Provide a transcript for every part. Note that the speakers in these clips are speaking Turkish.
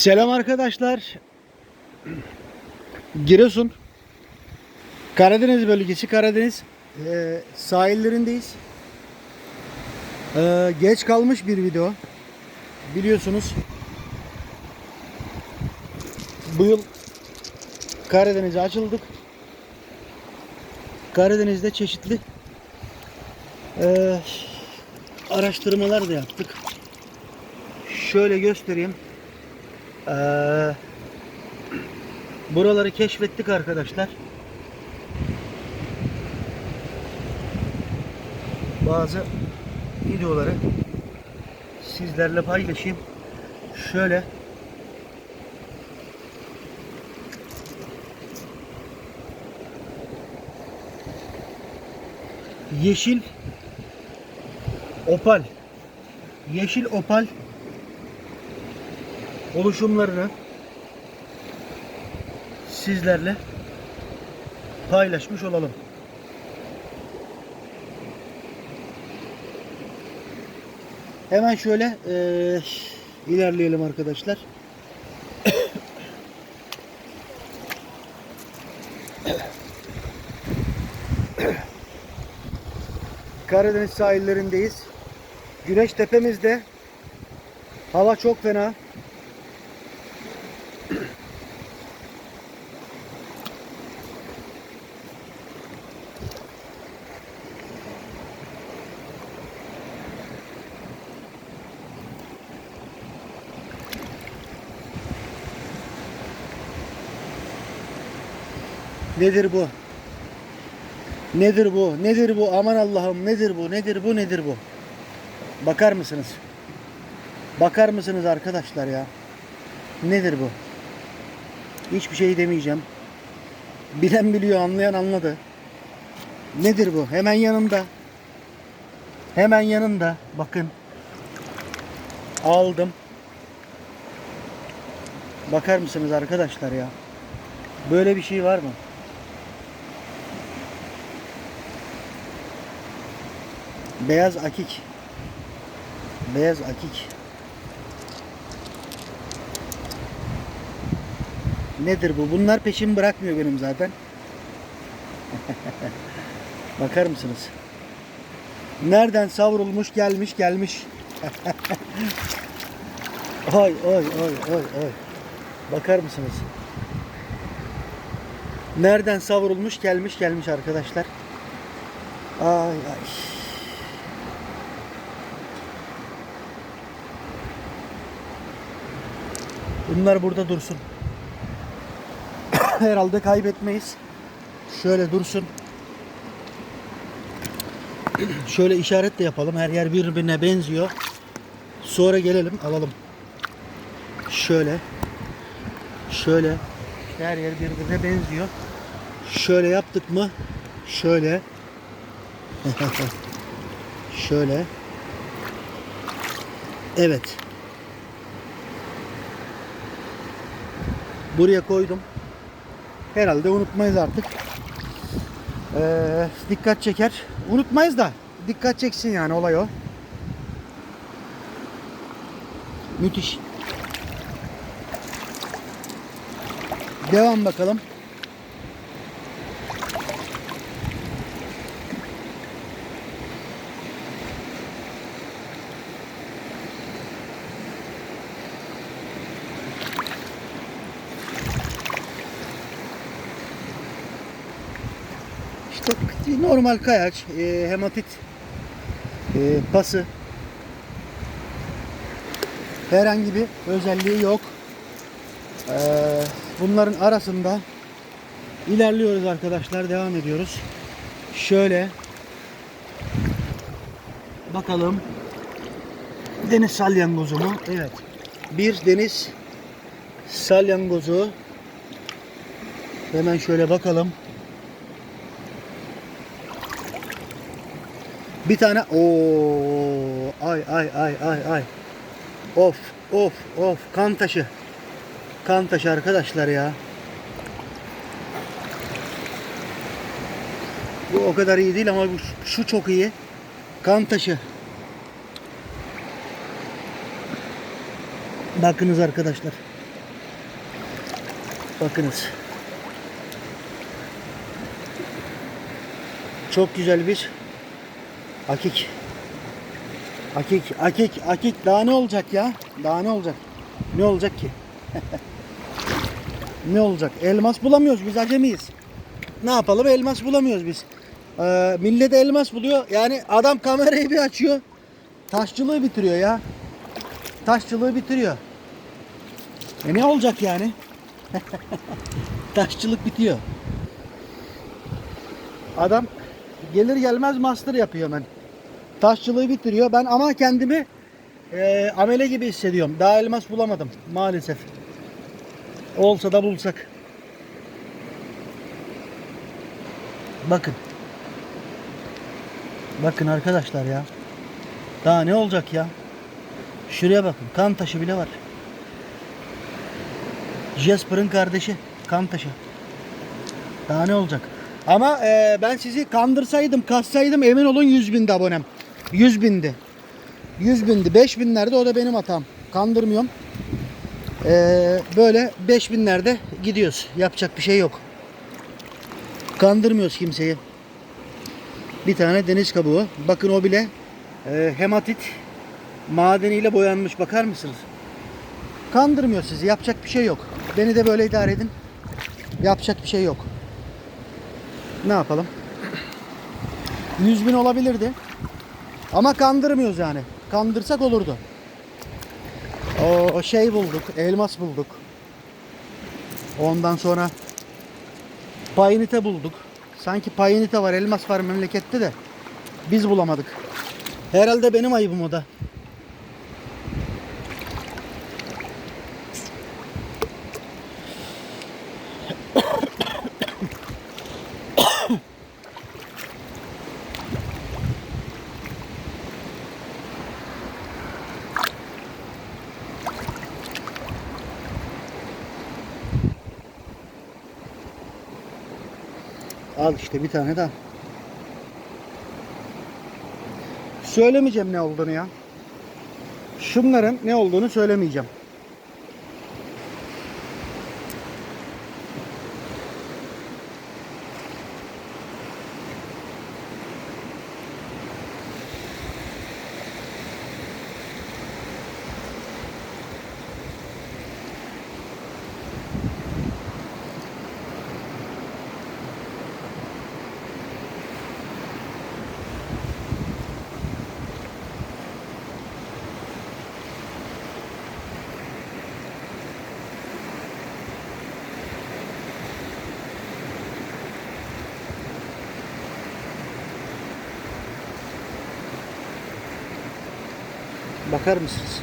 Selam arkadaşlar. Giresun Karadeniz bölgesi Karadeniz e, sahillerindeyiz. E, geç kalmış bir video. Biliyorsunuz bu yıl Karadeniz'e açıldık. Karadeniz'de çeşitli e, araştırmalar da yaptık. Şöyle göstereyim. Ee, buraları keşfettik arkadaşlar. Bazı videoları sizlerle paylaşayım. Şöyle yeşil opal yeşil opal oluşumlarını sizlerle paylaşmış olalım. Hemen şöyle eee, ilerleyelim arkadaşlar. Karadeniz sahillerindeyiz. Güneş tepemizde. Hava çok fena. Nedir bu? Nedir bu? Nedir bu? Aman Allah'ım nedir bu? Nedir bu? Nedir bu? Bakar mısınız? Bakar mısınız arkadaşlar ya? Nedir bu? Hiçbir şey demeyeceğim. Bilen biliyor, anlayan anladı. Nedir bu? Hemen yanımda. Hemen yanında. Bakın. Aldım. Bakar mısınız arkadaşlar ya? Böyle bir şey var mı? Beyaz akik. Beyaz akik. Nedir bu? Bunlar peşimi bırakmıyor benim zaten. Bakar mısınız? Nereden savrulmuş gelmiş gelmiş. oy oy oy oy oy. Bakar mısınız? Nereden savrulmuş gelmiş gelmiş arkadaşlar. Ay ay. Bunlar burada dursun. Herhalde kaybetmeyiz. Şöyle dursun. Şöyle işaret de yapalım. Her yer birbirine benziyor. Sonra gelelim alalım. Şöyle. Şöyle. Her yer birbirine benziyor. Şöyle yaptık mı? Şöyle. Şöyle. Evet. Buraya koydum. Herhalde unutmayız artık. Ee, dikkat çeker. Unutmayız da dikkat çeksin yani olay o. Müthiş. Devam bakalım. İşte normal kayaç, e, hematit e, pası. Herhangi bir özelliği yok. E, bunların arasında ilerliyoruz arkadaşlar. Devam ediyoruz. Şöyle bakalım. Deniz salyangozu mu? Evet. Bir deniz salyangozu. Hemen şöyle bakalım. Bir tane o ay ay ay ay ay. Of of of kan taşı. Kan taşı arkadaşlar ya. Bu o kadar iyi değil ama bu şu çok iyi. Kan taşı. Bakınız arkadaşlar. Bakınız. Çok güzel bir akik. Akik, akik, akik. Daha ne olacak ya? Daha ne olacak? Ne olacak ki? ne olacak? Elmas bulamıyoruz biz acemiyiz. Ne yapalım? Elmas bulamıyoruz biz. Ee, millet elmas buluyor. Yani adam kamerayı bir açıyor. Taşçılığı bitiriyor ya. Taşçılığı bitiriyor. E ne olacak yani? Taşçılık bitiyor. Adam gelir gelmez master yapıyor hemen. Taşçılığı bitiriyor. Ben ama kendimi e, amele gibi hissediyorum. Daha elmas bulamadım maalesef. Olsa da bulsak. Bakın. Bakın arkadaşlar ya. Daha ne olacak ya? Şuraya bakın. Kan taşı bile var. Jasper'ın kardeşi. Kan taşı. Daha ne olacak? Ama e, ben sizi kandırsaydım, kassaydım emin olun 100 bindi abonem. 100 bindi. 100 bindi. 5 binlerde o da benim hatam. Kandırmıyorum. E, böyle 5 binlerde gidiyoruz. Yapacak bir şey yok. Kandırmıyoruz kimseyi. Bir tane deniz kabuğu. Bakın o bile e, hematit madeniyle boyanmış. Bakar mısınız? Kandırmıyor sizi. Yapacak bir şey yok. Beni de böyle idare edin. Yapacak bir şey yok. Ne yapalım? 100 bin olabilirdi. Ama kandırmıyoruz yani. Kandırsak olurdu. O şey bulduk. Elmas bulduk. Ondan sonra payinite bulduk. Sanki payinite var, elmas var memlekette de biz bulamadık. Herhalde benim ayıbım o da. Al işte bir tane daha. Söylemeyeceğim ne olduğunu ya. Şunların ne olduğunu söylemeyeceğim. Bakar mısınız?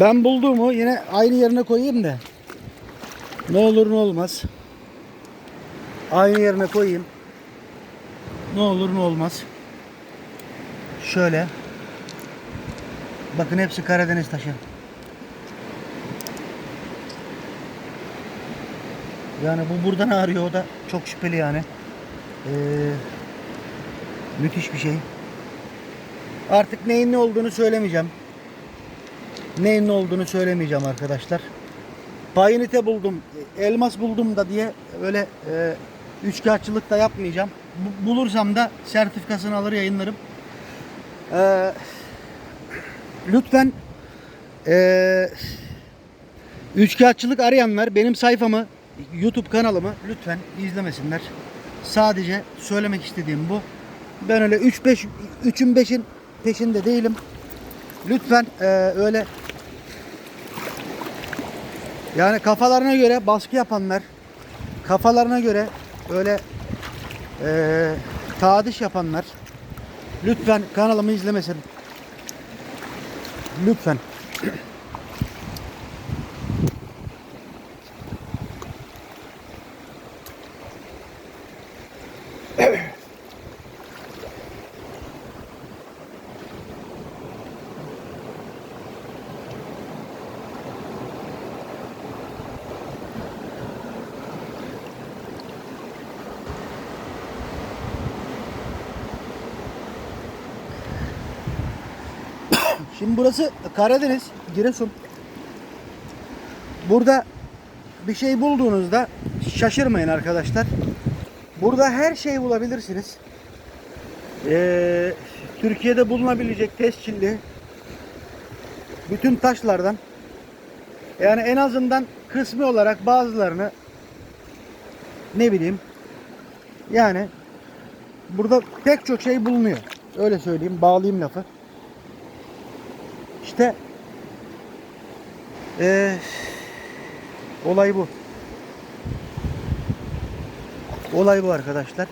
Ben bulduğumu yine aynı yerine koyayım da. Ne olur ne olmaz. Aynı yerine koyayım. Ne olur ne olmaz. Şöyle. Bakın hepsi Karadeniz taşı. Yani bu buradan ağrıyor o da çok şüpheli yani. Ee, müthiş bir şey. Artık neyin ne olduğunu söylemeyeceğim. Neyin ne olduğunu söylemeyeceğim arkadaşlar. Payinite buldum, elmas buldum da diye öyle e, üçkağıtçılık da yapmayacağım. Bu- bulursam da sertifikasını alır yayınlarım. Ee, lütfen e, üçkağıtçılık arayanlar benim sayfamı, YouTube kanalımı lütfen izlemesinler. Sadece söylemek istediğim bu. Ben öyle 3-5 3'ün 5'in peşinde değilim. Lütfen e, öyle yani kafalarına göre baskı yapanlar, kafalarına göre öyle eee tadiş yapanlar lütfen kanalımı izlemesin. Lütfen. Şimdi burası Karadeniz, Giresun. Burada bir şey bulduğunuzda şaşırmayın arkadaşlar. Burada her şeyi bulabilirsiniz. Ee, Türkiye'de bulunabilecek tescilli bütün taşlardan yani en azından kısmi olarak bazılarını ne bileyim yani burada pek çok şey bulunuyor. Öyle söyleyeyim, bağlayayım lafı. İşte eee, olay bu. Olay bu arkadaşlar.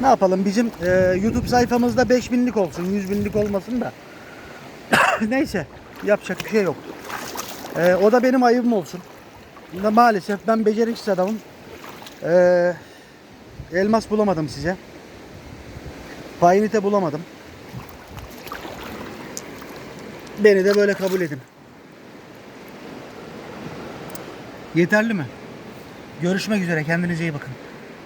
Ne yapalım bizim eee, YouTube sayfamızda 5000'lik olsun 100 binlik olmasın da. Neyse yapacak bir şey yok. Eee, o da benim ayıbım olsun. Maalesef ben beceriksiz adamım. Eee Elmas bulamadım size. Payinite bulamadım. Beni de böyle kabul edin. Yeterli mi? Görüşmek üzere. Kendinize iyi bakın.